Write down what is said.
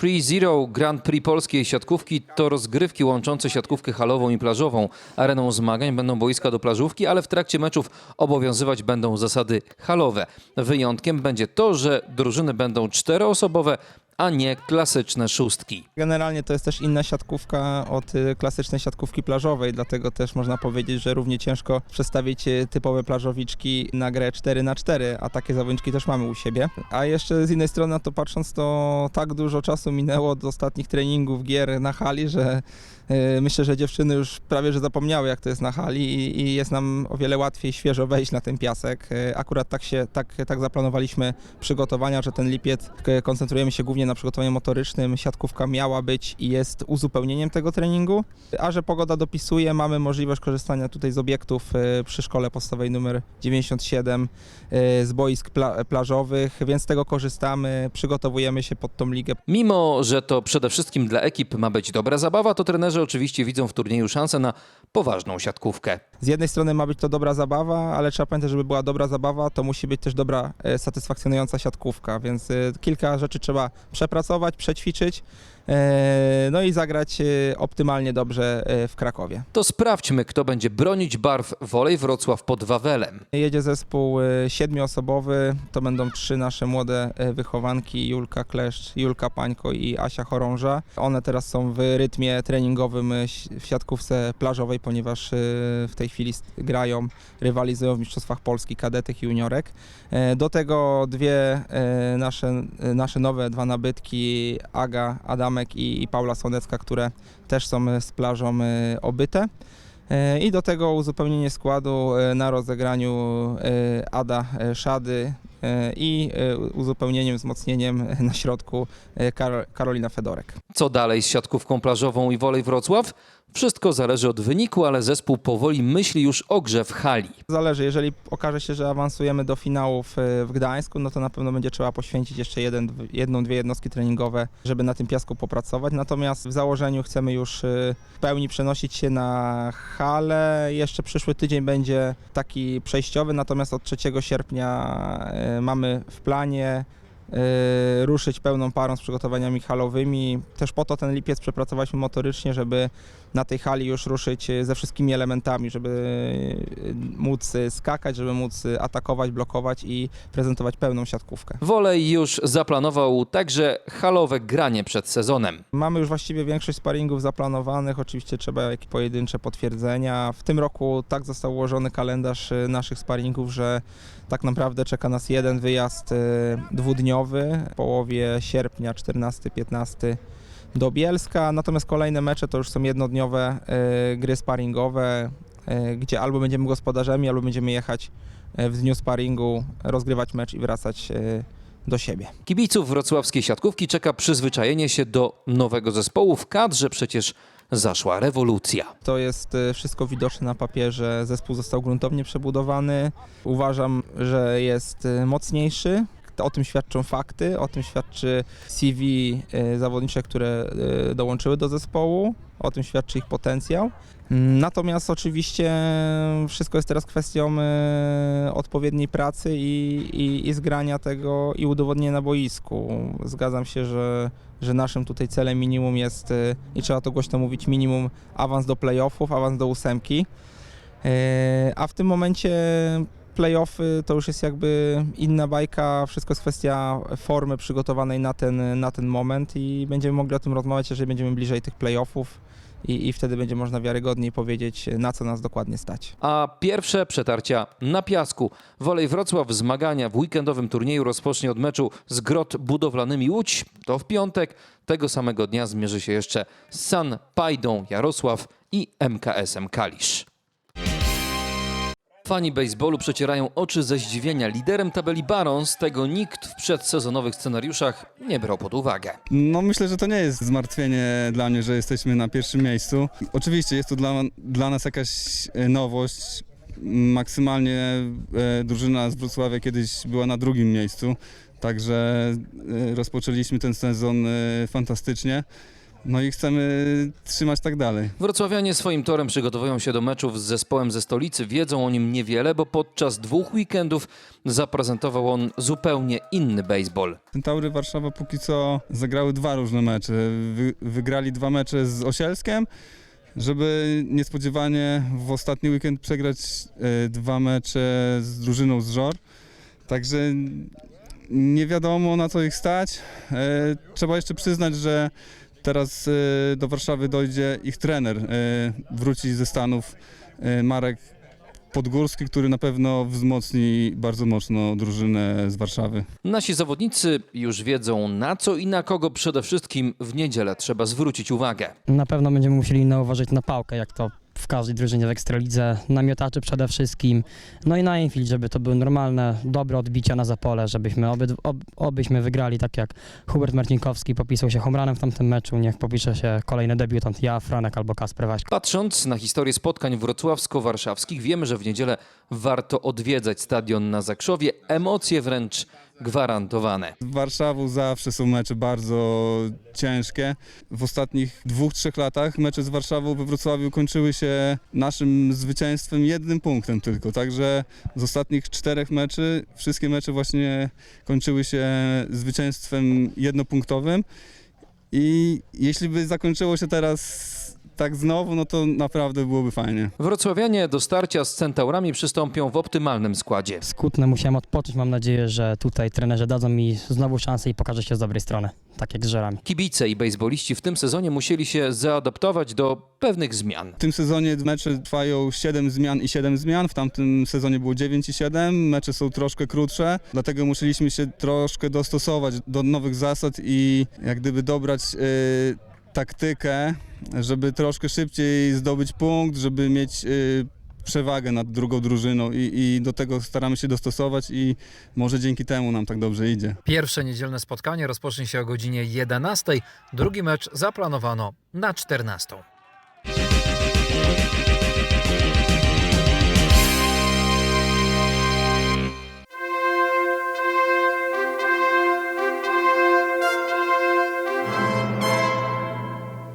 Pre-Zero Grand Prix polskiej siatkówki to rozgrywki łączące siatkówkę halową i plażową. Areną zmagań będą boiska do plażówki, ale w trakcie meczów obowiązywać będą zasady halowe. Wyjątkiem będzie to, że drużyny będą czteroosobowe, a nie klasyczne szóstki. Generalnie to jest też inna siatkówka od y, klasycznej siatkówki plażowej, dlatego też można powiedzieć, że równie ciężko przestawić y, typowe plażowiczki na grę 4 na 4 a takie zawodniczki też mamy u siebie. A jeszcze z innej strony na to patrząc, to tak dużo czasu minęło od ostatnich treningów gier na hali, że y, myślę, że dziewczyny już prawie że zapomniały jak to jest na hali i, jest nam o wiele łatwiej świeżo wejść na ten piasek. Akurat tak się tak, tak zaplanowaliśmy przygotowania, że ten lipiec koncentrujemy się głównie na przygotowaniu motorycznym. Siatkówka miała być i jest uzupełnieniem tego treningu. A że pogoda dopisuje, mamy możliwość korzystania tutaj z obiektów y, przy szkole podstawowej numer 97, y, z boisk pla- plażowych, więc z tego korzystamy, przygotowujemy się pod tą ligę. Mimo, że to przede wszystkim dla ekip ma być dobra zabawa, to trenerzy oczywiście widzą w turnieju szansę na poważną siatkówkę. Z jednej strony ma być to dobra zabawa, ale trzeba pamiętać, żeby była dobra zabawa, to musi być też dobra, e, satysfakcjonująca siatkówka, więc e, kilka rzeczy trzeba przepracować, przećwiczyć, no i zagrać e, optymalnie dobrze e, w Krakowie. To sprawdźmy, kto będzie bronić barw Wolej Wrocław pod Wawelem. Jedzie zespół e, siedmioosobowy, to będą trzy nasze młode e, wychowanki, Julka Kleszcz, Julka Pańko i Asia Chorąża. One teraz są w rytmie treningowym e, w siatkówce plażowej, ponieważ e, w tej chwili grają, rywalizują w Mistrzostwach Polski kadetek i juniorek. E, Do tego dwie e, nasze, e, nasze nowe dwa nabytki, Aga I, Paula Słonecka, które też są e, z plażą e, obyte. E, I do tego uzupełnienie składu na rozegraniu Ada Szady i uzupełnieniem, wzmocnieniem na środku Kar- Karolina Fedorek. Co dalej z siatkówką plażową i Wolej Wrocław? Wszystko zależy od wyniku, ale zespół powoli myśli już o grze w hali. Zależy, jeżeli okaże się, że awansujemy do finałów e, w Gdańsku, no to na pewno będzie trzeba poświęcić jeszcze jeden, jedną, dwie jednostki treningowe, żeby na tym piasku popracować. Natomiast w założeniu chcemy już e, w pełni przenosić się na halę. Jeszcze przyszły tydzień będzie taki przejściowy, natomiast od 3 sierpnia e, mamy w planie ruszyć pełną parą z przygotowaniami halowymi. Też po to ten lipiec przepracowaliśmy motorycznie, żeby na tej hali już ruszyć e, ze wszystkimi elementami, żeby e, móc skakać, żeby móc atakować, blokować i prezentować pełną siatkówkę. Wolej już zaplanował także halowe granie przed sezonem. Mamy już właściwie większość sparingów zaplanowanych, oczywiście trzeba jakieś pojedyncze potwierdzenia. W tym roku tak został ułożony kalendarz naszych sparingów, że tak naprawdę czeka nas jeden wyjazd e, dwudniowy w połowie sierpnia, 14-15 do Bielska, natomiast kolejne mecze to już są jednodniowe e, gry sparingowe, e, gdzie albo będziemy gospodarzami, albo będziemy jechać e, w dniu sparingu, rozgrywać mecz i wracać do siebie. Kibiców wrocławskiej siatkówki czeka przyzwyczajenie się do nowego zespołu. W kadrze przecież zaszła rewolucja. To jest wszystko widoczne na papierze. Zespół został gruntownie przebudowany. Uważam, że jest mocniejszy. O tym świadczą fakty, o tym świadczy CV e, zawodnicze, które e, dołączyły do zespołu, o tym świadczy ich potencjał. Natomiast oczywiście wszystko jest teraz kwestią e, odpowiedniej pracy i, i, i zgrania tego i udowodnienia na boisku. Zgadzam się, że, że naszym tutaj celem minimum jest, i trzeba to głośno mówić, minimum awans do playoffów, awans do ósemki. A w tym momencie playoffy to już jest jakby inna bajka, wszystko jest kwestia formy przygotowanej na ten, na ten moment i będziemy mogli o tym rozmawiać, jeżeli będziemy bliżej tych playoffów i, i wtedy będzie można wiarygodniej powiedzieć, na co nas dokładnie stać. A pierwsze przetarcia na piasku. Wolej Wrocław zmagania w weekendowym turnieju rozpocznie od meczu z Grot Budowlanymi Łódź. To w piątek. Tego samego dnia zmierzy się jeszcze z San Pajdą Jarosław i MKS-em Kalisz. Fani baseballu przecierają oczy ze zdziwienia. Liderem tabeli Barons tego nikt w przedsezonowych scenariuszach nie brał pod uwagę. No myślę, że to nie jest zmartwienie dla mnie, że jesteśmy na pierwszym miejscu. Oczywiście jest to dla, dla nas jakaś e, nowość. Maksymalnie e, drużyna z Wrocławia kiedyś była na drugim miejscu, także e, rozpoczęliśmy ten sezon e, fantastycznie. No i chcemy trzymać tak dalej. Wrocławianie swoim torem przygotowują się do meczów z zespołem ze stolicy. Wiedzą o nim niewiele, bo podczas dwóch weekendów zaprezentował on zupełnie inny baseball. Centaury Warszawa póki co zagrały dwa różne mecze. Wy, wygrali dwa mecze z Osielskiem, żeby niespodziewanie w ostatni weekend przegrać e, dwa mecze z drużyną z Żor. Także nie wiadomo na co ich stać. E, trzeba jeszcze przyznać, że teraz e, do Warszawy dojdzie ich trener. E, wróci ze Stanów e, Marek Podgórski, który na pewno wzmocni bardzo mocno drużynę z Warszawy. Nasi zawodnicy już wiedzą na co i na kogo przede wszystkim w niedzielę trzeba zwrócić uwagę. Na pewno będziemy musieli nauważyć na pałkę, jak to każdej drużynie w Ekstralidze, na miotaczy przede wszystkim, no i na infield, żeby to były normalne, dobre odbicia na zapole, żebyśmy ob, obyśmy wygrali, tak jak Hubert Marcinkowski popisał się homranem w tamtym meczu, niech popisze się kolejny debiutant, ja, Franek albo Kasper Waśko. Patrząc na historię spotkań wrocławsko-warszawskich, wiemy, że w niedzielę warto odwiedzać stadion na Zakrzowie. Emocje wręcz gwarantowane. W Warszawu zawsze są mecze bardzo ciężkie. W ostatnich dwóch, trzech latach mecze z Warszawą we Wrocławiu kończyły się naszym zwycięstwem jednym punktem tylko. Także z ostatnich czterech meczy, wszystkie mecze właśnie kończyły się zwycięstwem jednopunktowym. I jeśli by zakończyło się teraz tak znowu, no to naprawdę byłoby fajnie. Wrocławianie do starcia z Centaurami przystąpią w optymalnym składzie. Skutne musiałem odpocząć, mam nadzieję, że tutaj trenerzy dadzą mi znowu szansę i pokażę się z dobrej strony, tak jak z Żerami. Kibice i bejsboliści w tym sezonie musieli się zaadaptować do pewnych zmian. W tym sezonie mecze trwają 7 zmian i 7 zmian, w tamtym sezonie było 9 i 7, mecze są troszkę krótsze, dlatego musieliśmy się troszkę dostosować do nowych zasad i jak gdyby dobrać y, taktykę, żeby troszkę szybciej zdobyć punkt, żeby mieć y, przewagę nad drugą drużyną i, i do tego staramy się dostosować i może dzięki temu nam tak dobrze idzie. Pierwsze niedzielne spotkanie rozpocznie się o godzinie 11. Drugi mecz zaplanowano na 14.